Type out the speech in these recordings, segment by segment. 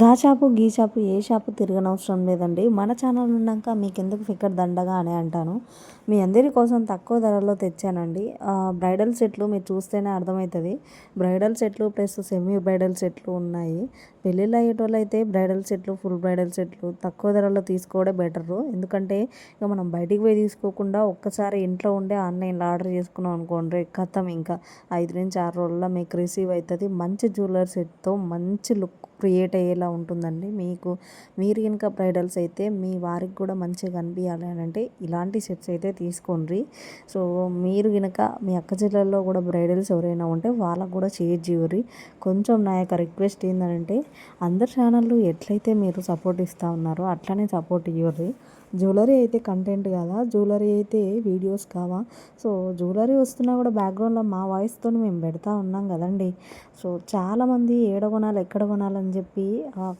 గా షాపు గీ షాపు ఏ షాపు తిరగనవసరం లేదండి. మన ఛానల్ ఉన్నాక మీకు ఎందుకు ఫిక్కర్ దండగా అని అంటాను. మీ అందరి కోసం తక్కువ ధరలో తెచ్చానండి. బ్రైడల్ సెట్లు మీరు చూస్తేనే అర్థమవుతుంది బ్రైడల్ సెట్లు ప్లస్ సెమీ బ్రైడల్ సెట్లు ఉన్నాయి. పెళ్ళిళ్ళు అయ్యేటోళ్ళు అయితే బ్రైడల్ సెట్లు ఫుల్ బ్రైడల్ సెట్లు తక్కువ ధరలో తీసుకోవడం బెటరు. ఎందుకంటే ఇక మనం బయటికి పోయి తీసుకోకుండా ఒక్కసారి ఇంట్లో ఉండే ఆన్లైన్లో ఆర్డర్ చేసుకున్నాం అనుకోండి కథం ఇంకా ఐదు నుంచి ఆరు రోజుల్లో మీకు రిసీవ్ అవుతుంది మంచి జ్యువెలర్ సెట్తో మంచి లుక్ క్రియేట్ అయ్యేలా ఉంటుందండి. మీకు మీరు కనుక బ్రైడల్స్ అయితే మీ వారికి కూడా మంచిగా కనిపించాలి అని అంటే ఇలాంటి సెట్స్ అయితే తీసుకోండి. సో మీరు కనుక మీ అక్క చెల్లెల్లో కూడా బ్రైడల్స్ ఎవరైనా ఉంటే వాళ్ళకు కూడా షేర్ చేయరు కొంచెం నా యొక్క రిక్వెస్ట్ ఏంటంటే అందరి ఛానళ్ళు ఎట్లయితే మీరు సపోర్ట్ ఇస్తూ ఉన్నారో అట్లనే సపోర్ట్ ఇవ్వరు జ్యువెలరీ అయితే కంటెంట్ కదా జ్యువెలరీ అయితే వీడియోస్ కావా? సో జ్యువెలరీ వస్తున్నా కూడా బ్యాక్గ్రౌండ్లో మా వాయిస్తో మేము పెడతా ఉన్నాం కదండి. సో చాలామంది ఏడ కొనాలి ఎక్కడ కొనాలని చెప్పి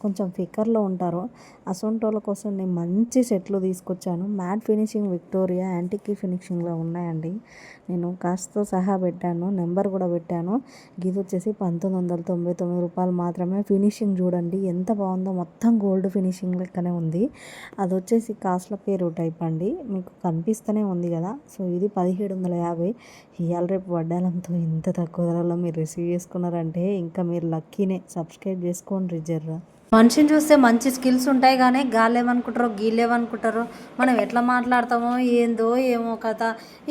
కొంచెం ఫికర్లో ఉంటారు. అసొంటి వాళ్ళ కోసం నేను మంచి సెట్లు తీసుకొచ్చాను. మ్యాట్ ఫినిషింగ్ విక్టోరియా యాంటిక్ ఫినిషింగ్లో ఉన్నాయండి. నేను కాస్త సహా పెట్టాను నెంబర్ కూడా పెట్టాను. ఇది వచ్చేసి పంతొమ్మిది వందల తొంభై తొమ్మిది రూపాయలు మాత్రమే. ఫినిషింగ్ చూడండి ఎంత బాగుందో మొత్తం గోల్డ్ ఫినిషింగ్ లెక్కనే ఉంది. అది వచ్చేసి కాస్ట్ల పేరు టైప్ అండి. మీకు కనిపిస్తూనే ఉంది కదా. సో ఇది పదిహేడు వందల యాభై. ఇవాళ రేపు వడ్డాలంతో ఇంత తక్కువ ధరలో మీరు రిసీవ్ చేసుకున్నారంటే ఇంకా మీరు లక్కీనే. సబ్స్క్రైబ్ చేసుకోండి. రిజర్వ్ మనిషిని చూస్తే మంచి స్కిల్స్ ఉంటాయి కానీ గాలేమనుకుంటారో గీలేమనుకుంటారో మనం ఎట్లా మాట్లాడతామో ఏందో ఏమో కథ.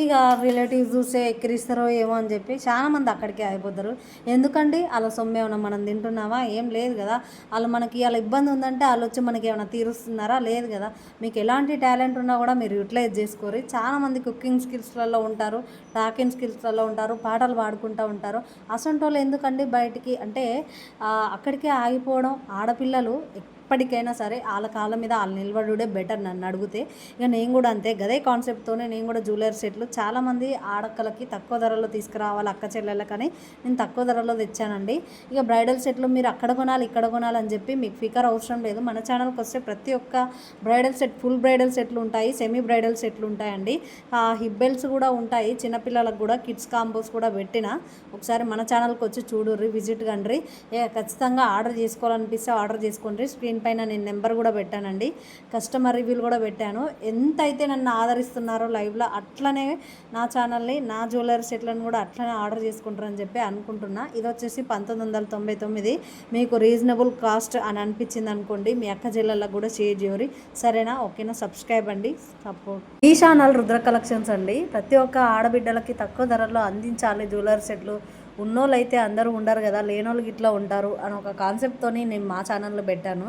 ఇక రిలేటివ్స్ చూస్తే ఎక్కిరిస్తారో ఏమో అని చెప్పి చాలా మంది అక్కడికే అయిపోతారు. ఎందుకండి? అలా సొమ్ము ఏమైనా మనం తింటున్నామా ఏం లేదు కదా. వాళ్ళు మనకి అలా ఇబ్బంది ఉందంటే వాళ్ళు వచ్చి మనకి ఏమైనా తీరుస్తున్నారా? లేదు కదా. మీకు ఎలాంటి టాలెంట్ ఉన్నా కూడా మీరు యూటిలైజ్ చేసుకోరు. చాలామంది కుకింగ్ స్కిల్స్లలో ఉంటారు టాకింగ్ స్కిల్స్లలో ఉంటారు పాటలు పాడుకుంటూ ఉంటారు. అసంటోళ్ళు వాళ్ళు ఎందుకండి బయటికి? అంటే అక్కడికే ఆగిపోవడం ఆడపిల్ల పిల్లలు ఎప్పటికైనా సరే వాళ్ళ కాళ్ళ మీద వాళ్ళు నిలబడుడే బెటర్ నన్ను అడిగితే. ఇక నేను కూడా అంతే గదే కాన్సెప్ట్తోనే నేను కూడా జ్యువెలరీ సెట్లు చాలామంది ఆడక్కలకి తక్కువ ధరలో తీసుకురావాలి అక్క చెల్లెళ్ళకని నేను తక్కువ ధరలో తెచ్చానండి. ఇక బ్రైడల్ సెట్లు మీరు అక్కడ కొనాలి ఇక్కడ కొనాలి అని చెప్పి మీకు ఫికర్ అవసరం లేదు. మన ఛానల్కి వస్తే ప్రతి ఒక్క బ్రైడల్ సెట్ ఫుల్ బ్రైడల్ సెట్లు ఉంటాయి సెమీ బ్రైడల్ సెట్లు ఉంటాయండి. ఆ హిబ్బెల్స్ కూడా ఉంటాయి చిన్నపిల్లలకు కూడా కిడ్స్ కాంబోస్ కూడా పెట్టిన. ఒకసారి మన ఛానల్కి వచ్చి చూడుర్రి విజిట్ కండ్రి. ఖచ్చితంగా ఆర్డర్ చేసుకోవాలనిపిస్తే ఆర్డర్ చేసుకోండి. స్క్రీన్ పైన నేను నెంబర్ కూడా పెట్టానండి. కస్టమర్ రివ్యూలు కూడా పెట్టాను. ఎంత అయితే నన్ను ఆదరిస్తున్నారో లైవ్లో అట్లనే నా ఛానల్ని నా జ్యువెలరీ సెట్లను కూడా అట్లనే ఆర్డర్ చేసుకుంటారని చెప్పి అనుకుంటున్నా. ఇది వచ్చేసి పంతొమ్మిది వందల తొంభై తొమ్మిది. మీకు రీజనబుల్ కాస్ట్ అని అనిపించింది అనుకోండి మీ అక్క జిల్లాలకు కూడా షేర్ చేయరు సరేనా? ఓకేనా? సబ్స్క్రైబ్ అండి. సపోర్ట్. ఈ ఛానల్ రుద్ర కలెక్షన్స్ అండి. ప్రతి ఒక్క ఆడబిడ్డలకి తక్కువ ధరలో అందించాలి జ్యువెలరీ సెట్లు. ఉన్నోళ్ళు అయితే అందరూ ఉండరు కదా లేనోళ్ళు ఇట్లా ఉంటారు అని ఒక కాన్సెప్ట్తోని నేను మా ఛానల్లో పెట్టాను.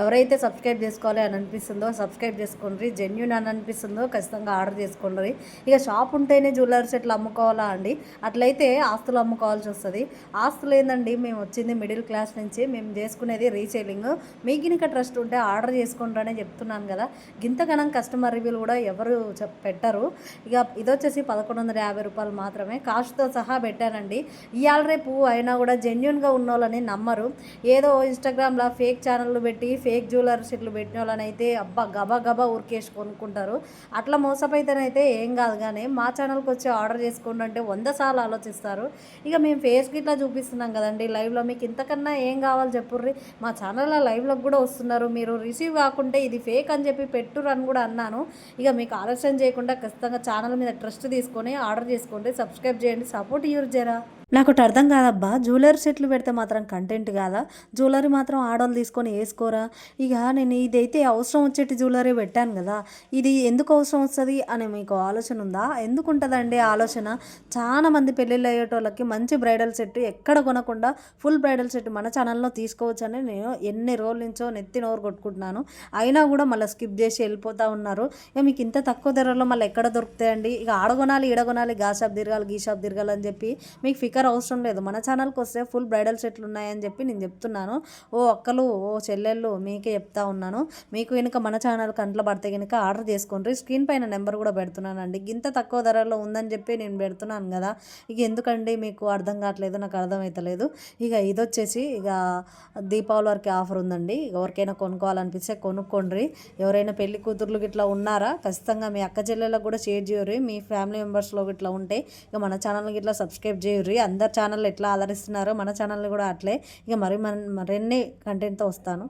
ఎవరైతే సబ్స్క్రైబ్ చేసుకోవాలి అని అనిపిస్తుందో సబ్స్క్రైబ్ చేసుకోండి. జెన్యున్ అని అనిపిస్తుందో ఖచ్చితంగా ఆర్డర్ చేసుకోండి. ఇక షాప్ ఉంటేనే జ్యువెలరీ సెట్లు అమ్ముకోవాలా అండి? అట్లయితే ఆస్తులు అమ్ముకోవాల్సి వస్తుంది. ఆస్తులు ఏందండి? మేము వచ్చింది మిడిల్ క్లాస్ నుంచి మేము చేసుకునేది రీసేలింగ్ మీకు ఇంకా ట్రస్ట్ ఉంటే ఆర్డర్ చేసుకుంటారనే చెప్తున్నాను కదా. గింతగణం కస్టమర్ రివ్యూలు కూడా ఎవరు చెప్ పెట్టరు. ఇక ఇదొచ్చేసి పదకొండు వందల యాభై రూపాయలు మాత్రమే. కాస్ట్తో సహా పెట్టానండి. ఇవాళ రేపు అయినా కూడా జెన్యున్గా ఉన్న వాళ్ళని నమ్మరు. ఏదో ఇన్స్టాగ్రామ్లో ఫేక్ ఛానళ్ళు పెట్టి ఫేక్ జ్యువెలర్షిట్లు పెట్టిన వాళ్ళని అయితే అబ్బా గబా గబా ఉరికేసి కొనుక్కుంటారు. అట్లా మోసపోయితేనైతే ఏం కాదు కానీ మా ఛానల్కి వచ్చి ఆర్డర్ చేసుకోండి అంటే వంద సార్లు ఆలోచిస్తారు. ఇక మేము ఫేస్కి ఇట్లా చూపిస్తున్నాం కదండి లైవ్లో మీకు ఇంతకన్నా ఏం కావాలి చెప్పుర్రి? మా ఛానల్లో లైవ్లోకి కూడా వస్తున్నారు. మీరు రిసీవ్ కాకుంటే ఇది ఫేక్ అని చెప్పి పెట్టురు అని కూడా అన్నాను. ఇక మీకు ఆలస్యం చేయకుండా ఖచ్చితంగా ఛానల్ మీద ట్రస్ట్ తీసుకొని ఆర్డర్ చేసుకోండి సబ్స్క్రైబ్ చేయండి సపోర్ట్ యూర్ జరా నాకు ఒకటి అర్థం కాదబ్బా. జ్యువెలరీ సెట్లు పెడితే మాత్రం కంటెంట్ కాదా? జ్యువెలరీ మాత్రం ఆడోళ్ళు తీసుకొని వేసుకోరా? ఇక నేను ఇదైతే అవసరం వచ్చేటి జ్యువెలరీ పెట్టాను కదా. ఇది ఎందుకు అవసరం వస్తుంది అనే మీకు ఆలోచన ఉందా? ఎందుకు ఉంటుందండి ఆలోచన? చాలా మంది పెళ్ళిళ్ళు అయ్యేటోళ్ళకి మంచి బ్రైడల్ సెట్ ఎక్కడ కొనకుండా ఫుల్ బ్రైడల్ సెట్ మన ఛానల్లో తీసుకోవచ్చని నేను ఎన్ని రోజుల నుంచో నెత్తి నోరు కొట్టుకుంటున్నాను. అయినా కూడా మళ్ళీ స్కిప్ చేసి వెళ్ళిపోతూ ఉన్నారు. ఇక మీకు ఇంత తక్కువ ధరలో మళ్ళీ ఎక్కడ దొరుకుతాయండి? ఇక ఆడగొనాలి ఈడగొనాలి గా షాప్ తిరగాలి గీ షాప్ తిరగాలి అని చెప్పి మీకు ఫిక్స్ స్టిక్కర్ అవసరం లేదు. మన ఛానల్కి వస్తే ఫుల్ బ్రైడల్ సెట్లు ఉన్నాయని చెప్పి నేను చెప్తున్నాను. ఓ అక్కలు ఓ చెల్లెళ్ళు మీకే చెప్తా ఉన్నాను. మీకు కనుక మన ఛానల్ కంట్లో పడితే కనుక ఆర్డర్ చేసుకోండి. స్క్రీన్ పైన నెంబర్ కూడా పెడుతున్నానండి. ఇంత తక్కువ ధరలో ఉందని చెప్పి నేను పెడుతున్నాను కదా. ఇక ఎందుకండి మీకు అర్థం కావట్లేదు నాకు అర్థమవుతలేదు ఇక ఇది వచ్చేసి ఇక దీపావళి వరకు ఆఫర్ ఉందండి. ఎవరికైనా కొనుక్కోవాలనిపిస్తే కొనుక్కోండి. ఎవరైనా పెళ్ళి కూతుర్లు ఇట్లా ఉన్నారా? ఖచ్చితంగా మీ అక్క చెల్లెలకు కూడా షేర్ చేయరు మీ ఫ్యామిలీ మెంబర్స్లో ఇట్లా ఉంటే ఇక మన ఛానల్కి ఇట్లా సబ్స్క్రైబ్ చేయరు అందరి ఛానల్ ఎట్లా ఆదరిస్తున్నారో మన ఛానల్ని కూడా అట్లే. ఇక మరి మన మరిన్ని కంటెంట్తో వస్తాను.